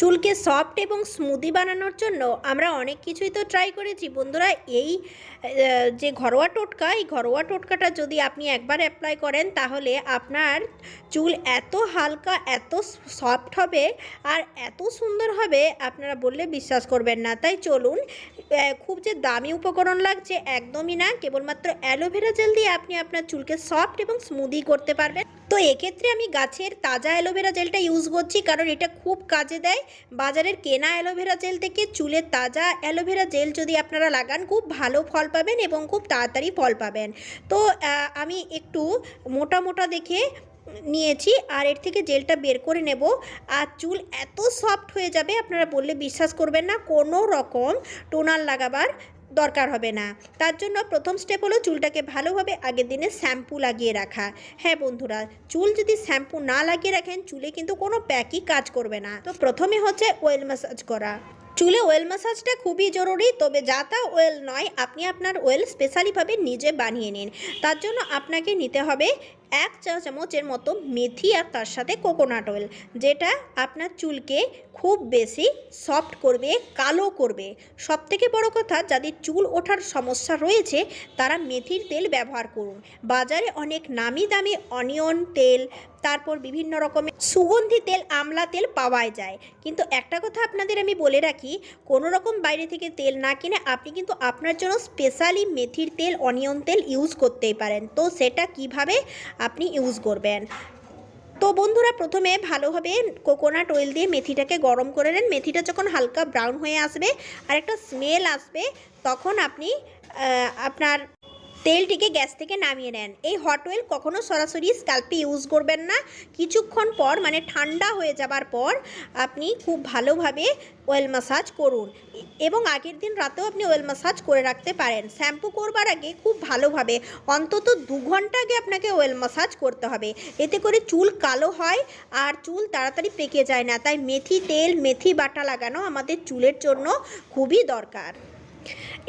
চুলকে সফট এবং স্মুদি বানানোর জন্য আমরা অনেক কিছুই তো ট্রাই করেছি। বন্ধুরা, এই যে ঘরোয়া টোটকা, এই ঘরোয়া টোটকাটা যদি আপনি একবার অ্যাপ্লাই করেন, তাহলে আপনার চুল এত হালকা, এত সফট হবে আর এত সুন্দর হবে, আপনারা বললে বিশ্বাস করবেন না। তাই চলুন খুব যে দামি উপকরণ লাগছে একদমই না। কেবলমাত্র অ্যালোভেরা জেল দিয়ে আপনি আপনার চুলকে সফট এবং স্মুদি করতে পারবেন। তো এক্ষেত্রে আমি গাছের তাজা অ্যালোভেরা জেলটা ইউজ করছি কারণ এটা খুব কাজে দেয়। বাজারের কেনা অ্যালোভেরা জেল থেকে চুলের তাজা অ্যালোভেরা জেল যদি আপনারা লাগান, খুব ভালো ফল পাবেন এবং খুব তাড়াতাড়ি ফল পাবেন। তো আমি একটু মোটা মোটা দেখে নিয়েছি আর এর থেকে জেলটা বের করে নেব। আর চুল এত সফট হয়ে যাবে, আপনারা বললে বিশ্বাস করবেন না, কোনো রকম টোনার লাগাবার দরকার হবে না। তার জন্য প্রথম স্টেপ হলো চুলটাকে ভালোভাবে আগের দিনে শ্যাম্পু লাগিয়ে রাখা। হ্যাঁ বন্ধুরা, চুল যদি শ্যাম্পু না লাগিয়ে রাখেন, চুলে কিন্তু কোনো প্যাকই কাজ করবে না। তো প্রথমে হচ্ছে ওয়েল ম্যাসাজ করা। চুলে ওয়েল ম্যাসাজটা খুবই জরুরি, তবে যা তা ওয়েল নয়, আপনি আপনার ওয়েল স্পেশালিভাবে নিজে বানিয়ে নিন। তার জন্য আপনাকে নিতে হবে এক চা চামচের মতো মেথি আর তার সাথে কোকোনাট অয়েল যেটা আপনার চুলকে খুব বেশি সফট করবে, কালো করবে। সব থেকে বড় কথা, যাদের চুল ওঠার সমস্যা রয়েছে, তারা মেথির তেল ব্যবহার করুন। বাজারে অনেক নামি দামি অনিয়ন তেল, তারপর বিভিন্ন রকমের সুগন্ধি তেল, আমলা তেল পাওয়া যায়। কিন্তু একটা কথা আপনাদের আমি বলে রাখি, কোনো রকম বাইরে থেকে তেল না কিনে আপনি কিন্তু আপনার জন্য স্পেশালি মেথির তেল, অনিয়ন তেল ইউজ করতেই পারেন। তো সেটা কীভাবে আপনি ইউজ করবেন? তো বন্ধুরা, প্রথমে ভালোভাবে কোকোনাট অয়েল দিয়ে মেথিটাকে গরম করে নেন। মেথিটা যখন হালকা ব্রাউন হয়ে আসবে আর একটা স্মেল আসবে, তখন আপনি আপনার তেলটিকে গ্যাস থেকে নামিয়ে নেন। এই হট অয়েল কখনো সরাসরি স্ক্যাল্পে ইউজ করবেন না। কিছুক্ষণ পর মানে ঠান্ডা হয়ে যাবার পর, আপনি খুব ভালোভাবে অয়েল ম্যাসাজ করুন। এবং আগের দিন রাতেও আপনি অয়েল ম্যাসাজ করে রাখতে পারেন। শ্যাম্পু করবার আগে খুব ভালোভাবে, অন্তত দু ঘণ্টা আগে আপনাকে অয়েল ম্যাসাজ করতে হবে। এতে করে চুল কালো হয় আর চুল তাড়াতাড়ি পেকে যায় না। তাই মেথি তেল, মেথি বাটা লাগানো আমাদের চুলের জন্য খুবই দরকার।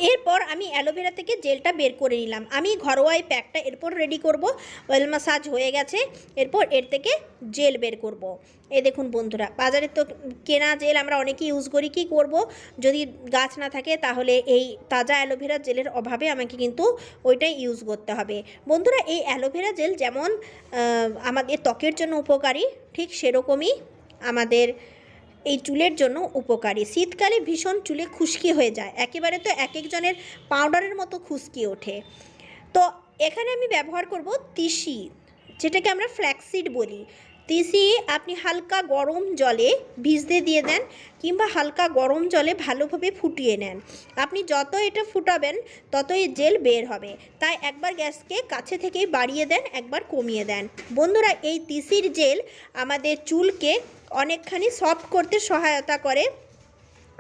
এরপর আমি অ্যালোভেরা থেকে জেলটা বের করে নিলাম। আমি ঘরোয়া এই প্যাকটা এরপর রেডি করব। অয়েল মাসাজ হয়ে গেছে। এরপর এর থেকে জেল বের করব। এ দেখুন বন্ধুরা, বাজারে তো কেনা জেল আমরা অনেকেই ইউজ করি, কি করব? যদি গাছ না থাকে তাহলে এই তাজা অ্যালোভেরা জেলের অভাবে আমাকে কিন্তু ওইটাই ইউজ করতে হবে। বন্ধুরা, এই অ্যালোভেরা জেল যেমন আমাদের ত্বকের জন্য উপকারী, ঠিক সেরকমই আমাদের এই চুলের জন্য উপকারী। শীতকালে ভীষণ চুলে খুশকি হয়ে যায়। একেবারে তো এক একজনের পাউডারের মতো খুশকি ওঠে। তো এখানে আমি ব্যবহার করব তিসি, যেটাকে আমরা ফ্ল্যাক্সিড বলি। তিসি আপনি হালকা গরম জলে ভিজতে দিয়ে দেন কিংবা হালকা গরম জলে ভালোভাবে ফুটিয়ে নেন। আপনি যত এটা ফুটাবেন, ততই জেল বের হবে। তাই একবার গ্যাসকে কাছে থেকেই বাড়িয়ে দেন, একবার কমিয়ে দেন। বন্ধুরা, এই তিসির জেল আমাদের চুলকে অনেকখানি সফট করতে সহায়তা করে।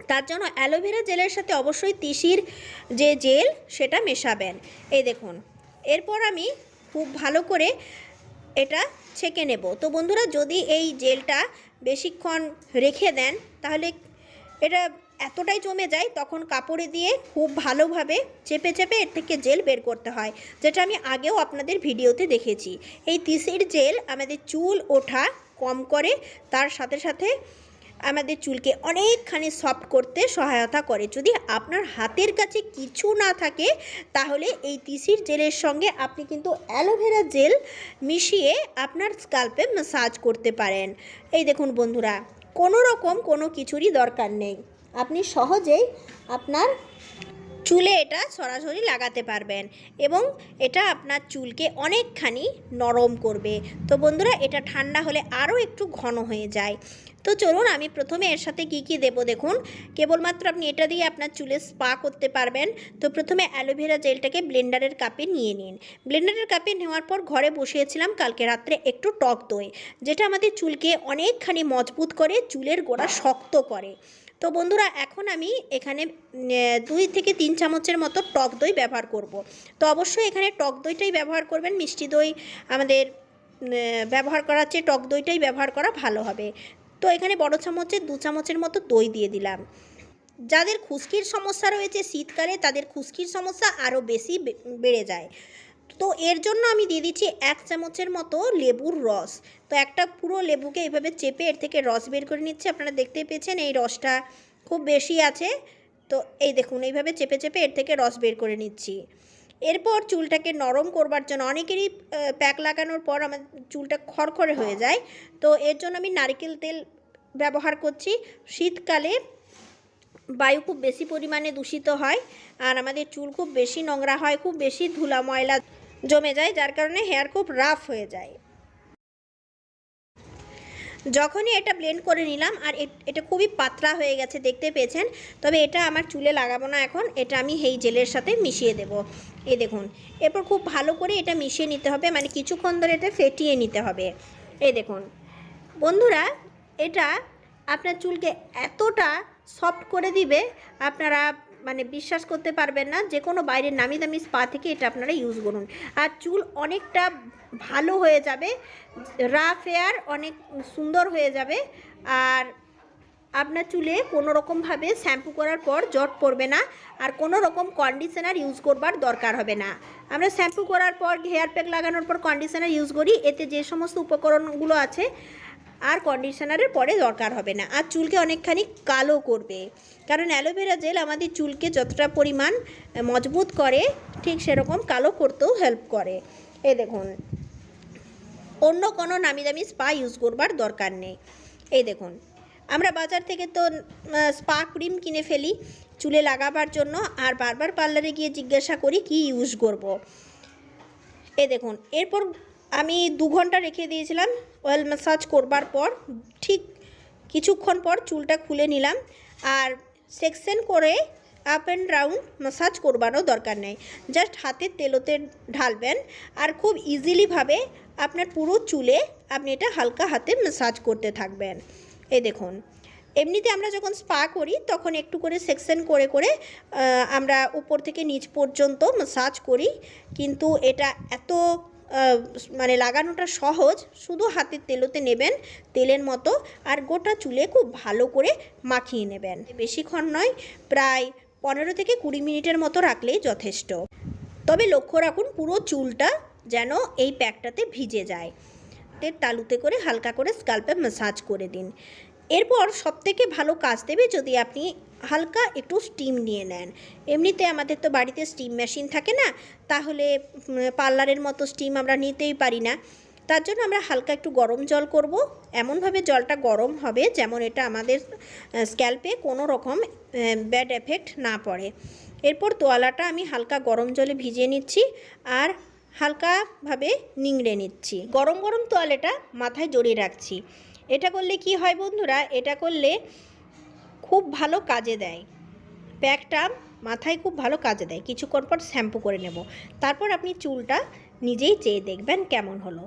তার জন্য অ্যালোভেরা জেলের সাথে অবশ্যই তিসির যে জেল, সেটা মেশাবেন। এই দেখুন, এরপর আমি খুব ভালো করে এটা ছেঁকে নেব। তো বন্ধুরা, যদি এই জেলটা বেশিক্ষণ রেখে দেন, তাহলে এটা এতটাই জমে যায়, তখন কাপড়ে দিয়ে খুব ভালোভাবে চেপে চেপে এর থেকে জেল বের করতে হয়, যেটা আমি আগেও আপনাদের ভিডিওতে দেখেছি। এই তিসির জেল, আমাদের চুল, ওঠা কম করে, তার সাথে সাথে আমাদের চুলকে অনেকখানি সফট করতে সহায়তা করে। যদি আপনার হাতের কাছে কিছু না থাকে, তাহলে এই তিসির জেলের সঙ্গে আপনি কিন্তু অ্যালোভেরা জেল মিশিয়ে আপনার স্কাল্পে ম্যাসাজ করতে পারেন। এই দেখুন বন্ধুরা, কোনো রকম কোনো কিছুরই দরকার নেই। আপনি সহজেই আপনার চুলে এটা সরাসরি লাগাতে পারবেন এবং এটা আপনার চুলকে অনেকখানি নরম করবে। তো বন্ধুরা, এটা ঠান্ডা হলে আরও একটু ঘন হয়ে যায়। তো চলুন, আমি প্রথমে এর সাথে কি কি দেব দেখুন। কেবলমাত্র আপনি এটা দিয়ে আপনার চুলে স্পা করতে পারবেন। তো প্রথমে অ্যালোভেরা জেলটাকে ব্লেন্ডারের কাপে নিয়ে নিন। ব্লেন্ডারের কাপে নেওয়ার পর ঘরে বসিয়েছিলাম কালকে রাত্রে একটু টক দই, যেটা আমাদের চুলকে অনেকখানি মজবুত করে, চুলের গোড়া শক্ত করে। তো বন্ধুরা, এখন আমি এখানে দুই থেকে তিন চামচের মতো টক দই ব্যবহার করব। তো অবশ্যই এখানে টক দইটাই ব্যবহার করবেন, মিষ্টি দই আমাদের ব্যবহার করার চেয়ে টক দইটাই ব্যবহার করা ভালো হবে। তো এখানে বড় চামচের দু চামচের মতো দই দিয়ে দিলাম। যাদের খুশকির সমস্যা রয়েছে শীতকালে, তাদের খুশকির সমস্যা আরও বেশি বেড়ে যায়। তো এর জন্য আমি দিয়ে দিচ্ছি এক চামচের মতো লেবুর রস। তো একটা পুরো লেবুকে এভাবে চেপে এর থেকে রস বের করে নিচ্ছি। আপনারা দেখতেই পেয়েছেন এই রসটা খুব বেশি আছে। তো এই দেখুন, এইভাবে চেপে চেপে এর থেকে রস বের করে নিচ্ছি। এরপর চুলটাকে নরম করবার জন্য অনেকেরই প্যাক লাগানোর পর আমার চুলটা খড়খড়ে হয়ে যায়। তো এর জন্য আমি নারকেল তেল ব্যবহার করছি। শীতকালে বায়ু খুব বেশি পরিমাণে দূষিত হয় আর আমাদের চুল খুব বেশি নোংরা হয়, খুব বেশি ধুলা ময়লা জমে যায়, যার কারণে হেয়ার খুব রাফ হয়ে যায়। যখনই এটা ব্লেন্ড করে নিলাম, আর এটা খুবই পাতলা হয়ে গেছে দেখতে পেয়েছেন, তবে এটা আমার চুলে লাগাবো না এখন, এটা আমি এই জেলের সাথে মিশিয়ে দেব। এই দেখুন, এরপর খুব ভালো করে এটা মিশিয়ে নিতে হবে মানে কিছুক্ষণ ধরে এটা ফেটিয়ে নিতে হবে। এ দেখুন, বন্ধুরা, এটা আপনার চুলকে এতটা সফট করে দিবে, আপনারা মানে বিশ্বাস করতে পারবেন না যে কোনো বাইরের নামি দামি স্পা থেকে এটা আপনারা ইউজ করুন। আর চুল অনেকটা ভালো হয়ে যাবে রাফ হেয়ার অনেক সুন্দর হয়ে যাবে, আর আপনার চুলে কোনো রকমভাবে শ্যাম্পু করার পর জট পড়বে না, আর কোনো রকম কন্ডিশনার ইউজ করবার দরকার হবে না। আমরা শ্যাম্পু করার পর হেয়ার প্যাক লাগানোর পর কন্ডিশনার ইউজ করি, এতে যে সমস্ত উপকরণগুলো আছে আর কন্ডিশনারের পরে দরকার হবে না। আর চুলকে অনেকখানি কালো করবে। কারণ অ্যালোভেরা জেল আমাদের চুলকে যতটা পরিমাণ মজবুত করে, ঠিক সেরকম কালো করতেও হেল্প করে। এ দেখুন। অন্য কোনো নামি দামি স্পা ইউজ করবার দরকার নেই। এই দেখুন। আমরা বাজার থেকে তো স্পা ক্রিম কিনে ফেলি চুলে লাগাবার জন্য। আর বারবার পার্লারে গিয়ে জিজ্ঞাসা করি কি ইউজ করব। এ দেখুন। এরপর আমি দু ঘণ্টা রেখে দিয়েছিলাম অয়েল ম্যাসাজ করবার পর, ঠিক কিছুক্ষণ পর চুলটা খুলে নিলাম আর সেকশন করে আপ অ্যান্ড রাউন্ড ম্যাসাজ করবারও দরকার নেই। জাস্ট হাতের তেলোতে ঢালবেন আর খুব ইজিলিভাবে আপনার পুরো চুলে আপনি এটা হালকা হাতে ম্যাসাজ করতে থাকবেন। এই দেখুন, এমনিতে আমরা যখন স্পা করি তখন একটু করে সেকশন করে করে আমরা উপর থেকে নিচ পর্যন্ত ম্যাসাজ করি, কিন্তু এটা এত মানে লাগানোটা সহজ, শুধু হাতের তেলোতে নেবেন, তেলের মতো, আর গোটা চুলে খুব ভালো করে মাখিয়ে নেবেন। বেশিক্ষণ নয়, প্রায় পনেরো থেকে কুড়ি মিনিটের মতো রাখলেই যথেষ্ট। তবে লক্ষ্য রাখুন, পুরো চুলটা যেন এই প্যাকটাতে ভিজে যায়। তেল তালুতে করে হালকা করে স্কাল্পে ম্যাসাজ করে দিন। এরপর সবথেকে ভালো কাজ দেবে যদি আপনি হালকা একটু স্টিম নিয়ে নেন। এমনিতে আমাদের তো বাড়িতে স্টিম মেশিন থাকে না, তাহলে পার্লারের মতো স্টিম আমরা নিতেই পারি না। তার জন্য আমরা হালকা একটু গরম জল করব। এমনভাবে জলটা গরম হবে যেমন এটা আমাদের স্ক্যাল্পে কোনো রকম ব্যাড এফেক্ট না পড়ে। এরপর তোয়ালাটা আমি হালকা গরম জলে ভিজিয়ে নিচ্ছি আর হালকাভাবে নিংড়ে নিচ্ছি। গরম গরম তোয়ালেটা মাথায় জড়িয়ে রাখছি। এটা করলে কি হয় বন্ধুরা? এটা করলে খুব ভালো কাজে দেয়। প্যাকটা মাথায় খুব ভালো কাজে দেয়। কিছুক্ষণ পর শ্যাম্পু করে নেব। তারপর আপনি চুলটা নিজেই চেয়ে দেখবেন কেমন হলো।